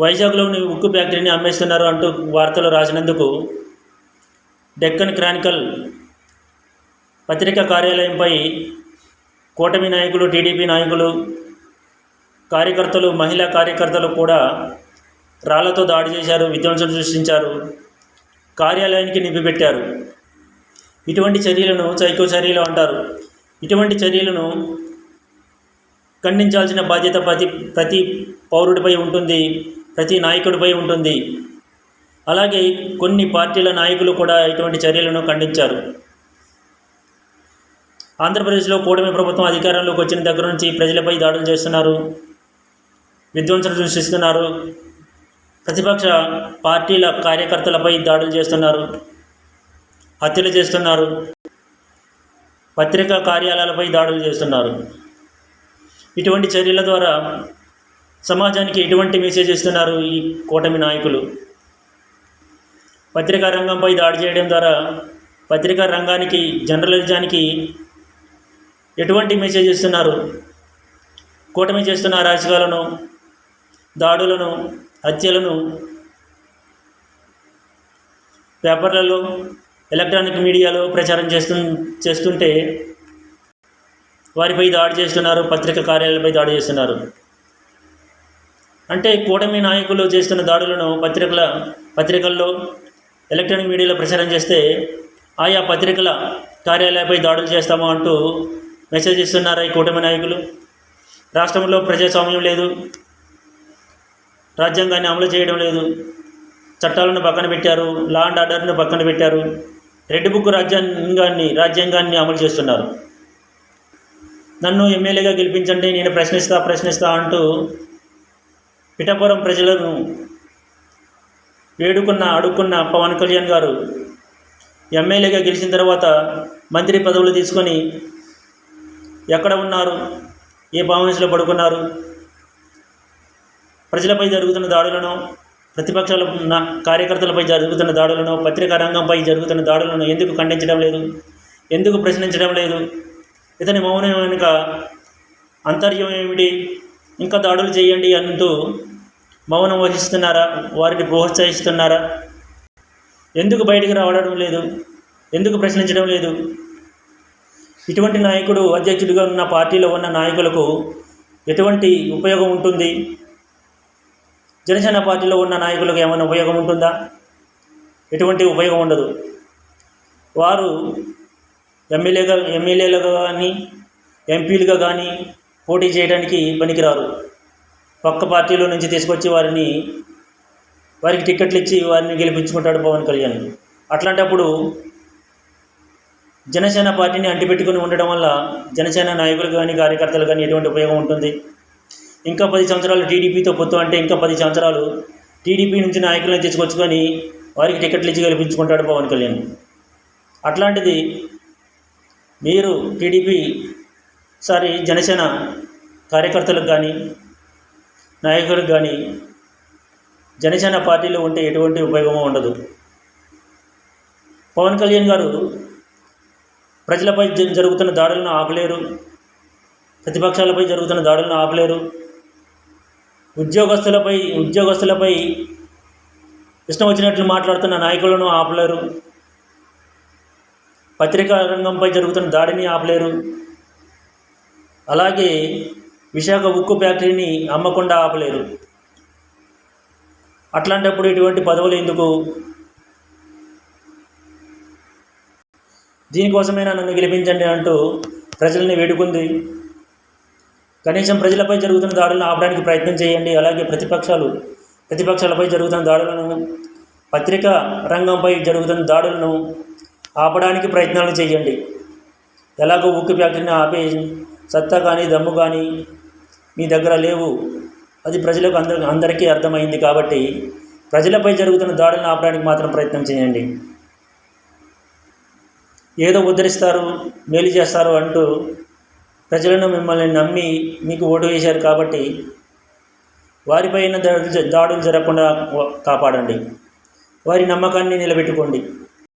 వైజాగ్లోని ఉక్కు ఫ్యాక్టరీని అమ్మేస్తున్నారు అంటూ వార్తలు రాసినందుకు డెక్కన్ క్రానికల్ పత్రికా కార్యాలయంపై కూటమి నాయకులు టీడీపీ నాయకులు కార్యకర్తలు మహిళా కార్యకర్తలు కూడా రాళ్ళతో దాడి చేశారు విధ్వంసం సృష్టించారు కార్యాలయానికి నింపిపెట్టారు. ఇటువంటి చర్యలను సైకో చర్యలు అంటారు. ఇటువంటి చర్యలను ఖండించాల్సిన బాధ్యత ప్రతి ప్రతి పౌరుడిపై ఉంటుంది. ప్రతి నాయకుడిపై ఉంటుంది. అలాగే కొన్ని పార్టీల నాయకులు కూడా ఇటువంటి చర్యలను ఖండించారు. ఆంధ్రప్రదేశ్లో కూటమి ప్రభుత్వం అధికారంలోకి వచ్చిన దగ్గర నుంచి ప్రజలపై దాడులు చేస్తున్నారు. విధ్వంసం సృష్టిస్తున్నారు. ప్రతిపక్ష పార్టీల కార్యకర్తలపై దాడులు చేస్తున్నారు. హత్యలు చేస్తున్నారు. పత్రికా కార్యాలయాలపై దాడులు చేస్తున్నారు. ఇటువంటి చర్యల ద్వారా సమాజానికి ఎటువంటి మెసేజ్ ఇస్తున్నారు ఈ కూటమి నాయకులు? పత్రికా రంగంపై దాడి చేయడం ద్వారా పత్రికా రంగానికి జర్నలిజానికి ఎటువంటి మెసేజ్ ఇస్తున్నారు? కూటమి చేస్తున్న రాజకీయాలను దాడులను హత్యలను పేపర్లలో ఎలక్ట్రానిక్ మీడియాలో ప్రచారం చేస్తు చేస్తుంటే వారిపై దాడి చేస్తున్నారు పత్రిక కార్యాలయాలపై దాడి చేస్తున్నారు. అంటే కూటమి నాయకులు చేస్తున్న దాడులను పత్రికల పత్రికల్లో ఎలక్ట్రానిక్ మీడియాలో ప్రచారం చేస్తే ఆయా పత్రికల కార్యాలయాలపై దాడులు చేస్తాము అంటూ మెసేజ్ ఇస్తున్నారా ఈ కూటమి నాయకులు? రాష్ట్రంలో ప్రజాస్వామ్యం లేదు. రాజ్యాంగాన్ని అమలు చేయడం లేదు. చట్టాలను పక్కన పెట్టారు. లా అండ్ ఆర్డర్ను పక్కన పెట్టారు. రెడ్ బుక్ రాజ్యాంగాన్ని రాజ్యాంగాన్ని అమలు చేస్తున్నారు. నన్ను ఎమ్మెల్యేగా గెలిపించండి నేను ప్రశ్నిస్తా ప్రశ్నిస్తా అంటూ పిఠాపురం ప్రజలను వేడుకున్న అడుక్కున్న పవన్ కళ్యాణ్ గారు ఎమ్మెల్యేగా గెలిచిన తర్వాత మంత్రి పదవులు తీసుకొని ఎక్కడ ఉన్నారు ఏ భావనలో పడుకున్నారు ప్రజలపై జరుగుతున్న దాడులను ప్రతిపక్షాల ఉన్న కార్యకర్తలపై జరుగుతున్న దాడులను పత్రికా రంగంపై జరుగుతున్న దాడులను ఎందుకు ఖండించడం లేదు ఎందుకు ప్రశ్నించడం లేదు ఇతని మౌనం వెనుక అంతర్యం ఏమిటి ఇంకా దాడులు చేయండి అంటూ మౌనం వహిస్తున్నారా? వారిని ప్రోత్సహిస్తున్నారా? ఎందుకు బయటికి రావడం లేదు? ఎందుకు ప్రశ్నించడం లేదు? ఇటువంటి నాయకుడు అధ్యక్షుడిగా ఉన్న పార్టీలో ఉన్న నాయకులకు ఎటువంటి ఉపయోగం ఉంటుంది? జనసేన పార్టీలో ఉన్న నాయకులకు ఏమైనా ఉపయోగం ఉంటుందా? ఎటువంటి ఉపయోగం ఉండదు. వారు ఎమ్మెల్యేగా ఎమ్మెల్యేలుగా కానీ ఎంపీలుగా కానీ పోటీ చేయడానికి పనికిరారు. పక్క పార్టీలో నుంచి తీసుకొచ్చి వారిని వారికి టిక్కెట్లు ఇచ్చి వారిని గెలిపించుకుంటాడు పవన్ కళ్యాణ్. అట్లాంటప్పుడు జనసేన పార్టీని అంటిపెట్టుకుని ఉండడం వల్ల జనసేన నాయకులు కానీ కార్యకర్తలు కానీ ఎటువంటి ఉపయోగం ఉంటుంది? ఇంకా పది సంవత్సరాలు టీడీపీతో పొత్తు అంటే ఇంకా పది సంవత్సరాలు టీడీపీ నుంచి నాయకులను తీసుకొచ్చుకొని వారికి టికెట్లు ఇచ్చి గెలిపించుకుంటాడు పవన్ కళ్యాణ్. అట్లాంటిది మీరు టీడీపీ సారి జనసేన కార్యకర్తలకు కానీ నాయకులకు కానీ జనసేన పార్టీలో ఉంటే ఎటువంటి ఉపయోగమో ఉండదు. పవన్ కళ్యాణ్ గారు ప్రజలపై జ- జరుగుతున్న దాడులను ఆపలేరు. ప్రతిపక్షాలపై జరుగుతున్న దాడులను ఆపలేరు. ఉద్యోగస్తులపై ఉద్యోగస్తులపై ఇష్టం వచ్చినట్లు మాట్లాడుతున్న నాయకులను ఆపలేరు. పత్రికా రంగంపై జరుగుతున్న దాడిని ఆపలేరు. అలాగే విశాఖ ఉక్కు ఫ్యాక్టరీని అమ్మకుండా ఆపలేరు. అట్లాంటప్పుడు ఇటువంటి పదవులు ఎందుకు? దీనికోసమైనా నన్ను గెలిపించండి అంటూ ప్రజల్ని వేడుకుంది. కనీసం ప్రజలపై జరుగుతున్న దాడులను ఆపడానికి ప్రయత్నం చేయండి. అలాగే ప్రతిపక్షాలు ప్రతిపక్షాలపై జరుగుతున్న దాడులను పత్రికా రంగంపై జరుగుతున్న దాడులను ఆపడానికి ప్రయత్నాలు చేయండి. ఎలాగో ఉక్కు ఫ్యాక్టరీని ఆపే సత్తా కానీ దమ్ము కానీ మీ దగ్గర లేవు. అది ప్రజలకు అందరి అందరికీ అర్థమైంది కాబట్టి ప్రజలపై జరుగుతున్న దాడులను ఆపడానికి మాత్రం ప్రయత్నం చేయండి. ఏదో ఉద్ధరిస్తారు మేలు చేస్తారు అంటూ ప్రజలను మిమ్మల్ని నమ్మి మీకు ఓటు వేశారు కాబట్టి వారిపైన దాడులు దాడులు జరగకుండా కాపాడండి. వారి నమ్మకాన్ని నిలబెట్టుకోండి.